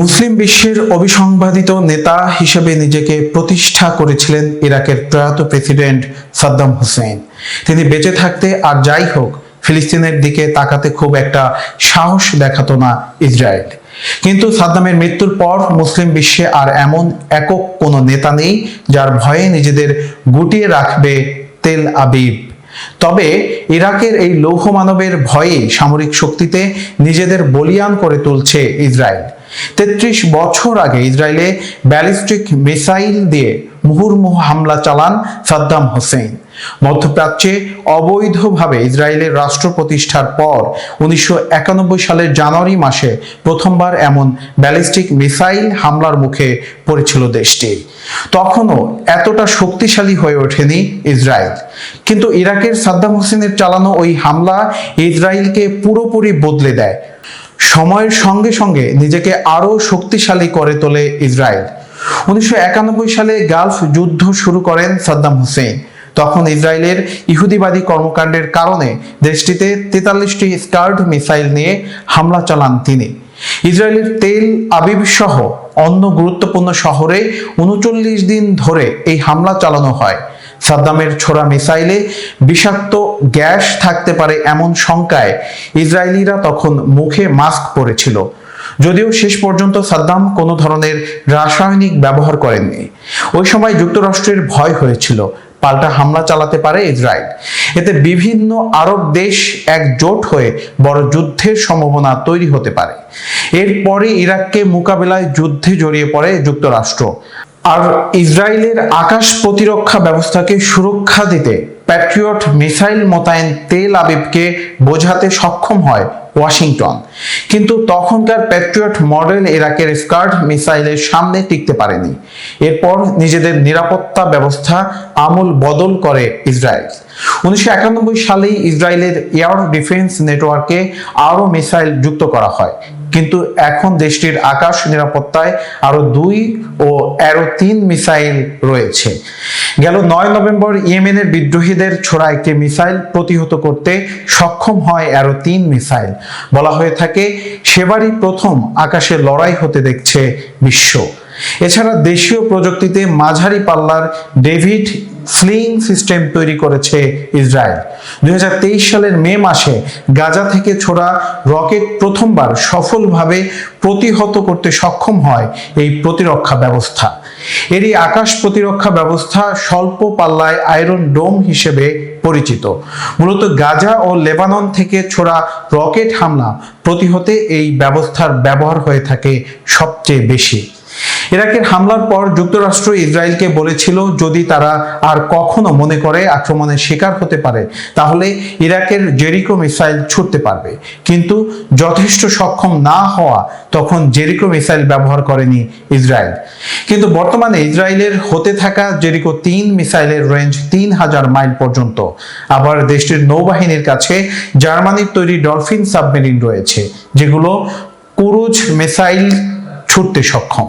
মুসলিম বিশ্বের অবিসংবাদিত নেতা হিসেবে নিজেকে প্রতিষ্ঠা করেছিলেন ইরাকের প্রয়াত প্রেসিডেন্ট সাদ্দাম হোসেন তিনি বেঁচে থাকতে আর যাই হোক, ফিলিস্তিনের দিকে তাকাতে খুব একটা সাহস দেখাতো না ইসরায়েল। কিন্তু সাদ্দামের মৃত্যুর পর মুসলিম বিশ্বে আর এমন একক কোনো নেতা নেই যার ভয়ে নিজেদের গুটিয়ে রাখবে তেল আবিব। তবে ইরাকের এই লৌহ মানবের ভয়ে সামরিক শক্তিতে নিজেদের বলিয়ান করে তুলছে ইসরায়েল। তেত্রিশ বছর আগে ইসরায়েলে ব্যালিস্টিক মিসাইল দিয়ে মুহুর্মুহ হামলা চালান সাদ্দাম হোসেন মধ্যপ্রাচ্যে অবৈধভাবে ইসরায়েলের রাষ্ট্র প্রতিষ্ঠার পর উনিশশো একানব্বই সালের জানুয়ারি মাসে প্রথমবার এমন ব্যালিস্টিক মিসাইল হামলার মুখে পড়েছিল দেশটি। তখনও এতটা শক্তিশালী হয়ে ওঠেনি ইসরায়েল। কিন্তু ইরাকের সাদ্দাম হোসেনের চালানো ওই হামলা ইসরায়েলকে পুরোপুরি বদলে দেয়। সময়ের সঙ্গে সঙ্গে নিজেকে আরও শক্তিশালী করে তোলে ইসরায়েল। উনিশশো একানব্বই সালে গালফ যুদ্ধ শুরু করেন সাদ্দাম হোসেন তখন ইসরায়েলের ইহুদিবাদী কর্মকাণ্ডের কারণে দেশটিতে তেতাল্লিশটি স্কার্ড মিসাইল নিয়ে হামলা চালান তিনি। ইসরায়েলের তেল আবিব সহ অন্য গুরুত্বপূর্ণ শহরে উনচল্লিশ দিন ধরে এই হামলা চালানো হয়। সাদ্দামের ছোড়া মিসাইলে বিষাক্ত গ্যাস থাকতে পারে এমন শঙ্কায় ইসরায়েলিরা তখন মুখে মাস্ক পরেছিল। যদিও শেষ পর্যন্ত সাদ্দাম কোনো ধরনের রাসায়নিক ব্যবহার করেননি। ওই সময় যুক্তরাষ্ট্রের ভয় হয়েছিল, পাল্টা হামলা চালাতে পারে ইসরায়েল। এতে বিভিন্ন আরব দেশ একজোট হয়ে বড় যুদ্ধের সম্ভাবনা তৈরি হতে পারে। এরপরে ইরাককে মোকাবেলায় যুদ্ধে জড়িয়ে পড়ে যুক্তরাষ্ট্র। আর ইসরায়েলের আকাশ প্রতিরক্ষা ব্যবস্থাকে সুরক্ষা দিতে প্যাট্রিয়ট মিসাইল মোতায়েন তেল আবিবকে বোঝাতে সক্ষম হয় ওয়াশিংটন। কিন্তু তখনকার প্যাট্রিয়ট মডেল ইরাকের স্কার্ড মিসাইলের সামনে টিকতে পারেনি। এরপর নিজেদের নিরাপত্তা ব্যবস্থা আমূল বদল করে ইসরায়েল। উনিশশো সালেই ইসরায়েলের এয়ার ডিফেন্স নেটওয়ার্কে আরও মিসাইল যুক্ত করা হয়। কিন্তু এখন দেশটির আকাশ নিরাপত্তায় আরও দুই ও অ্যারো তিন মিসাইল রয়েছে। গেল নয় নভেম্বর ইয়েমেনের বিদ্রোহীদের ছোড়া একটি মিসাইল প্রতিহত করতে সক্ষম হয় অ্যারো তিন মিসাইল। বলা হয়ে থাকে, সেবারই প্রথম আকাশে লড়াই হতে দেখছে বিশ্ব। এছাড়া দেশীয় প্রযুক্তিতে মাঝারি পাল্লার ডেভিড স্লিং সিস্টেম তৈরি করেছে ইসরায়েল। দুই হাজার তেইশ সালের মে মাসে গাজা থেকে ছোড়া রকেট প্রথমবার সফলভাবে প্রতিহত করতে সক্ষম হয় এই প্রতিরক্ষা ব্যবস্থা। এরই আকাশ প্রতিরক্ষা ব্যবস্থা স্বল্প পাল্লায় আয়রন ডোম হিসেবে পরিচিত। মূলত গাজা ও লেবানন থেকে ছোড়া রকেট হামলা প্রতিহতে এই ব্যবস্থার ব্যবহার হয়ে থাকে সবচেয়ে বেশি। ইরাকের হামলার পর যুক্তরাষ্ট্র ইসরায়েলকে বলেছিল, যদি তারা আর কখনো মনে করে আক্রমণের শিকার হতে পারে, তাহলে ইরাকের জেরিকো মিসাইল ছুটতে পারবে। কিন্তু যথেষ্ট সক্ষম না হওয়া তখন জেরিকো মিসাইল ব্যবহার করেনি ইসরায়েল। কিন্তু বর্তমানে ইসরায়েলের হতে থাকা জেরিকো তিন মিসাইলের রেঞ্জ তিন হাজার মাইল পর্যন্ত। আবার দেশটির নৌবাহিনীর কাছে জার্মানির তৈরি ডলফিন সাবমেরিন রয়েছে, যেগুলো কুরুজ মিসাইল ছুটতে সক্ষম।